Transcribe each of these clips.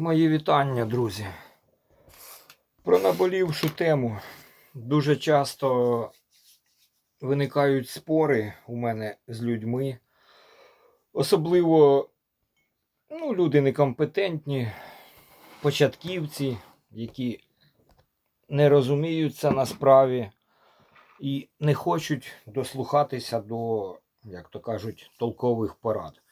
Мої вітання, друзі. Про наболівшу тему. Дуже часто виникають спори у мене з людьми. Особливо ну, люди некомпетентні, початківці, які не розуміються на справі і не хочуть дослухатися до, як то кажуть, толкових порад.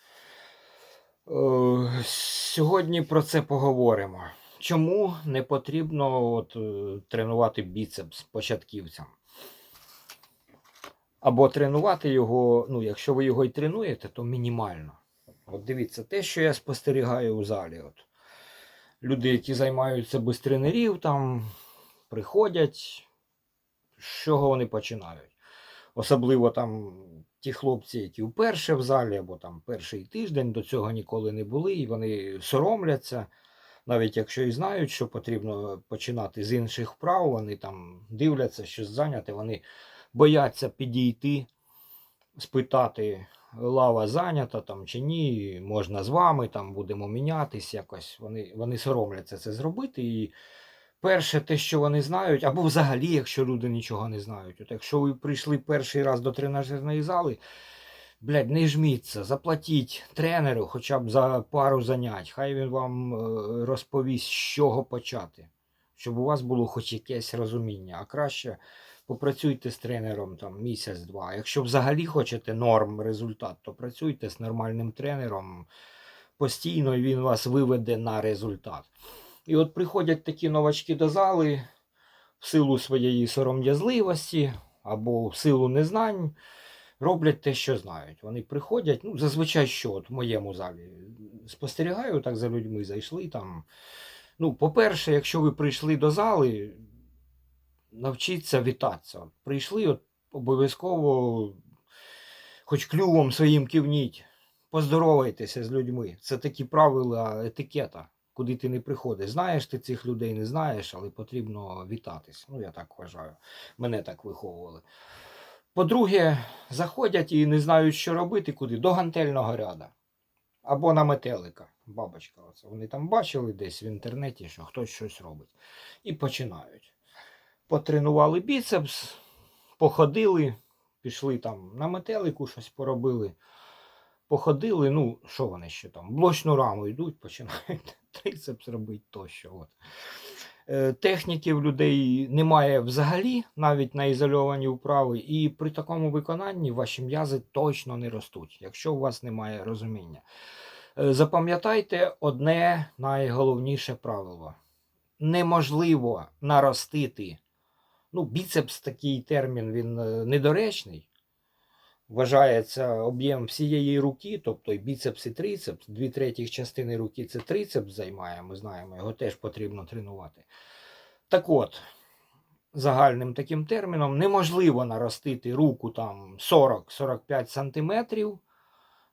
Е, Сьогодні про це поговоримо. Чому не потрібно от, е, тренувати біцепс початківцям? Або тренувати його, ну, якщо ви його і тренуєте, то мінімально. От дивіться, те, що я спостерігаю у залі. От. Люди, які займаються без тренерів, там приходять, з чого вони починають. Особливо там ті хлопці, які вперше в залі, або там перший тиждень до цього ніколи не були, і вони соромляться. Навіть якщо і знають, що потрібно починати з інших вправ, вони там дивляться, що зайняте, вони бояться підійти, спитати, лава зайнята там чи ні, можна з вами, там будемо мінятись якось. Вони, вони соромляться це зробити. І перше, те, що вони знають, або взагалі, якщо люди нічого не знають. От якщо ви прийшли перший раз до тренажерної зали, блядь, не жміться, заплатіть тренеру хоча б за пару занять. Хай він вам е, розповість, з чого почати, щоб у вас було хоч якесь розуміння. А краще попрацюйте з тренером там місяць-два. Якщо взагалі хочете норм результат, то працюйте з нормальним тренером постійно, і він вас виведе на результат. І от приходять такі новачки до зали в силу своєї сором'язливості або в силу незнань, роблять те, що знають. Вони приходять, ну, зазвичай що, от в моєму залі спостерігаю так за людьми, зайшли там. Ну, по-перше, якщо ви прийшли до зали, навчіться вітатися. Прийшли, от обов'язково хоч клювом своїм кивніть, поздоровайтеся з людьми. Це такі правила етикета куди ти не приходиш. Знаєш ти цих людей, не знаєш, але потрібно вітатись. Ну, я так вважаю. Мене так виховували. По-друге, заходять і не знають, що робити, куди? До гантельного ряда. Або на метелика. Бабочка. Оце. Вони там бачили десь в інтернеті, що хтось щось робить. І починають. Потренували біцепс, походили, пішли там на метелику, щось поробили. Походили, ну, що вони ще там? Блочну раму йдуть, починають трицепс робити тощо. От. Е, Техніки в людей немає взагалі, навіть на ізольовані вправи, і при такому виконанні ваші м'язи точно не ростуть, якщо у вас немає розуміння. Е, Запам'ятайте одне найголовніше правило: неможливо наростити. Ну, біцепс такий термін, він е, недоречний вважається об'єм всієї руки, тобто і біцепс, і трицепс. Дві третіх частини руки це трицепс займає, ми знаємо, його теж потрібно тренувати. Так от, загальним таким терміном, неможливо наростити руку там 40-45 см,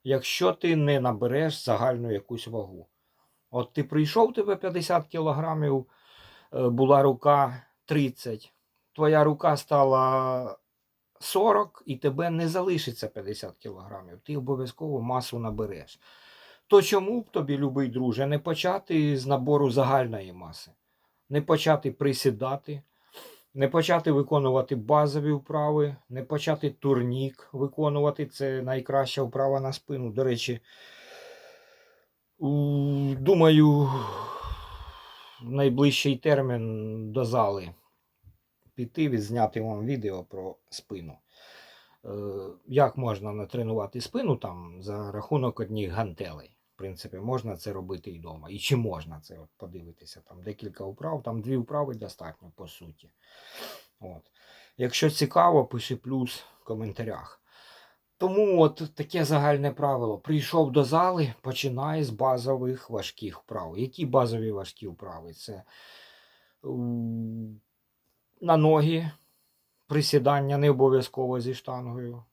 якщо ти не набереш загальну якусь вагу. От ти прийшов, тебе 50 кг, була рука 30, твоя рука стала 40 і тебе не залишиться 50 кілограмів. Ти обов'язково масу набереш. То чому б тобі, любий друже, не почати з набору загальної маси, не почати присідати, не почати виконувати базові вправи, не почати турнік виконувати. Це найкраща вправа на спину. До речі, думаю, найближчий термін до зали піти, відзняти вам відео про спину. Е, Як можна натренувати спину там за рахунок одних гантелей. В принципі, можна це робити і вдома. І чи можна це от подивитися? Там декілька вправ, там дві вправи достатньо, по суті. От. Якщо цікаво, пиши плюс в коментарях. Тому от таке загальне правило. Прийшов до зали, починай з базових важких вправ. Які базові важкі вправи? Це на ноги, присідання не обов'язково зі штангою.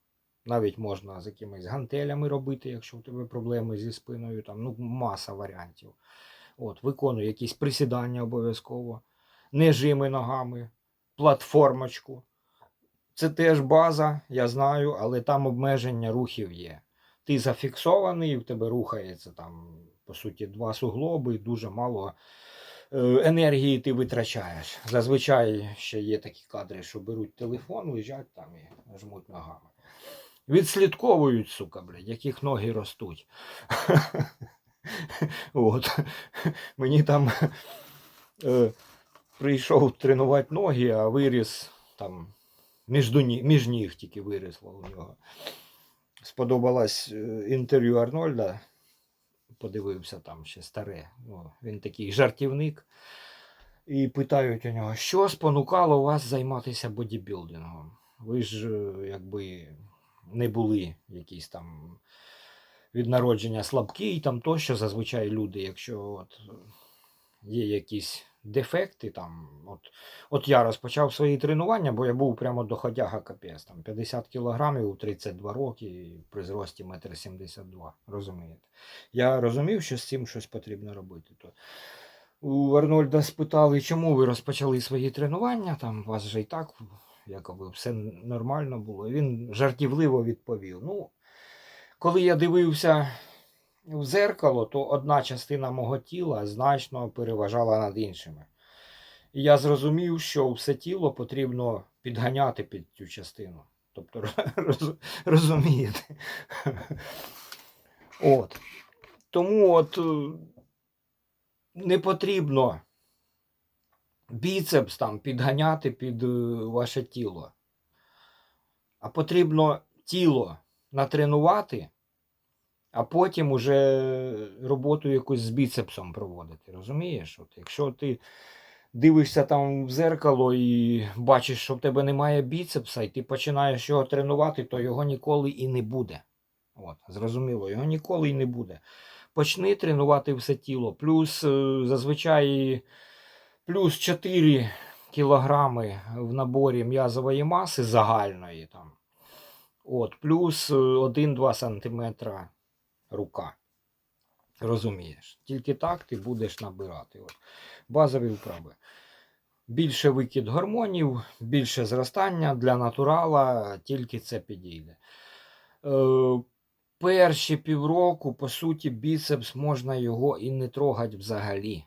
Навіть можна з якимись гантелями робити, якщо в тебе проблеми зі спиною, там ну, маса варіантів. От, Виконуй якісь присідання обов'язково, не жими ногами, платформочку. Це теж база, я знаю, але там обмеження рухів є. ти зафіксований, в тебе рухається там, по суті, два суглоби, дуже мало енергії ти витрачаєш. Зазвичай ще є такі кадри, що беруть телефон, лежать там і жмуть ногами. Відслідковують, сука, блядь, яких ноги ростуть. От. Мені там е, прийшов тренувати ноги, а виріс там між, між ніг тільки вирісло у нього. Сподобалось е, інтерв'ю Арнольда. Подивився там ще старе. О, він такий жартівник. І питають у нього, що спонукало вас займатися бодібілдингом? Ви ж е, якби не були якісь там від народження слабкі, там тощо зазвичай люди, якщо от є якісь дефекти, там, от, от я розпочав свої тренування, бо я був прямо доходяга капець, там 50 кілограмів у 32 роки при зрості 1,72 м, розумієте. Я розумів, що з цим щось потрібно робити. То у Арнольда спитали, чому ви розпочали свої тренування, там у вас же і так якоби все нормально було. Він жартівливо відповів. Ну, коли я дивився в зеркало, то одна частина мого тіла значно переважала над іншими. І я зрозумів, що все тіло потрібно підганяти під цю частину. Тобто, роз- розумієте. От. Тому от е, не потрібно біцепс там підганяти під е, ваше тіло. А потрібно тіло натренувати, а потім уже роботу якусь з біцепсом проводити. Розумієш? От якщо ти дивишся там в зеркало і бачиш, що в тебе немає біцепса, і ти починаєш його тренувати, то його ніколи і не буде. От, зрозуміло, його ніколи і не буде. Почни тренувати все тіло. Плюс е, зазвичай плюс 4 кілограми в наборі м'язової маси загальної. Там. От, плюс е, 1-2 сантиметра рука. Розумієш? Тільки так ти будеш набирати. От. Базові вправи. Більше викид гормонів, більше зростання для натурала, тільки це підійде. Е, перші півроку, по суті, біцепс можна його і не трогати взагалі.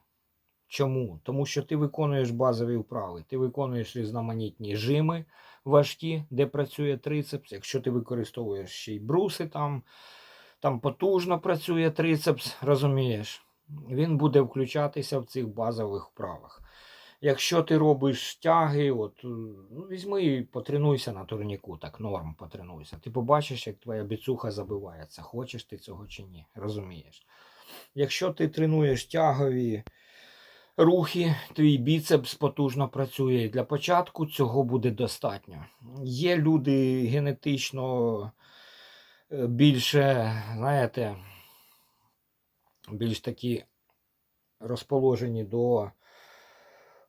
Чому? Тому що ти виконуєш базові вправи, ти виконуєш різноманітні жими важкі, де працює трицепс. Якщо ти використовуєш ще й бруси, там, там потужно працює трицепс, розумієш, він буде включатися в цих базових вправах. Якщо ти робиш тяги, от, е, ну, візьми і потренуйся на турніку, так норм потренуйся. Ти побачиш, як твоя біцуха забивається, хочеш ти цього чи ні, розумієш. Якщо ти тренуєш тягові рухи, твій біцепс потужно працює. І для початку цього буде достатньо. Є люди генетично більше, знаєте, більш такі розположені до. е,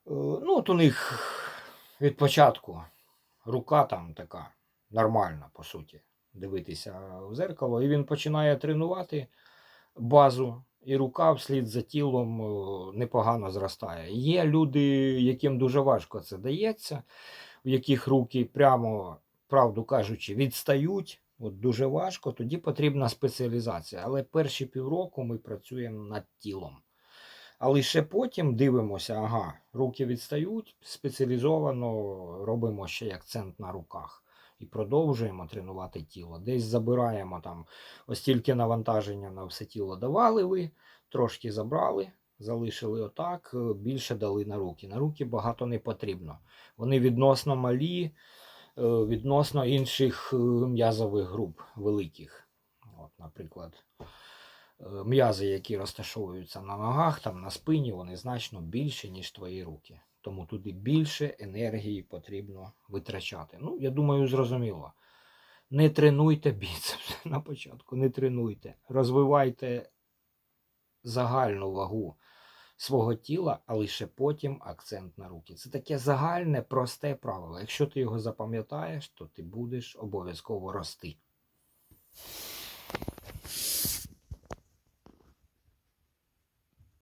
Ну, от у них від початку рука там така нормальна, по суті, дивитися в зеркало. І він починає тренувати базу, і рука вслід за тілом е, непогано зростає. Є люди, яким дуже важко це дається, в яких руки прямо, правду кажучи, відстають. От дуже важко, тоді потрібна спеціалізація. Але перші півроку ми працюємо над тілом. А лише потім дивимося, ага, руки відстають, спеціалізовано робимо ще акцент на руках і продовжуємо тренувати тіло. Десь забираємо там ось тільки навантаження на все тіло давали ви, трошки забрали, залишили отак, е, більше дали на руки. На руки багато не потрібно. Вони відносно малі, відносно інших е, м'язових груп великих. От, наприклад, е, м'язи, які розташовуються на ногах, там на спині, вони значно більші, ніж твої руки. Тому туди більше енергії потрібно витрачати. Ну, я думаю, зрозуміло. Не тренуйте біцепс на початку, не тренуйте. Розвивайте загальну вагу свого тіла, а лише потім акцент на руки. Це таке загальне, просте правило. Якщо ти його запам'ятаєш, то ти будеш обов'язково рости.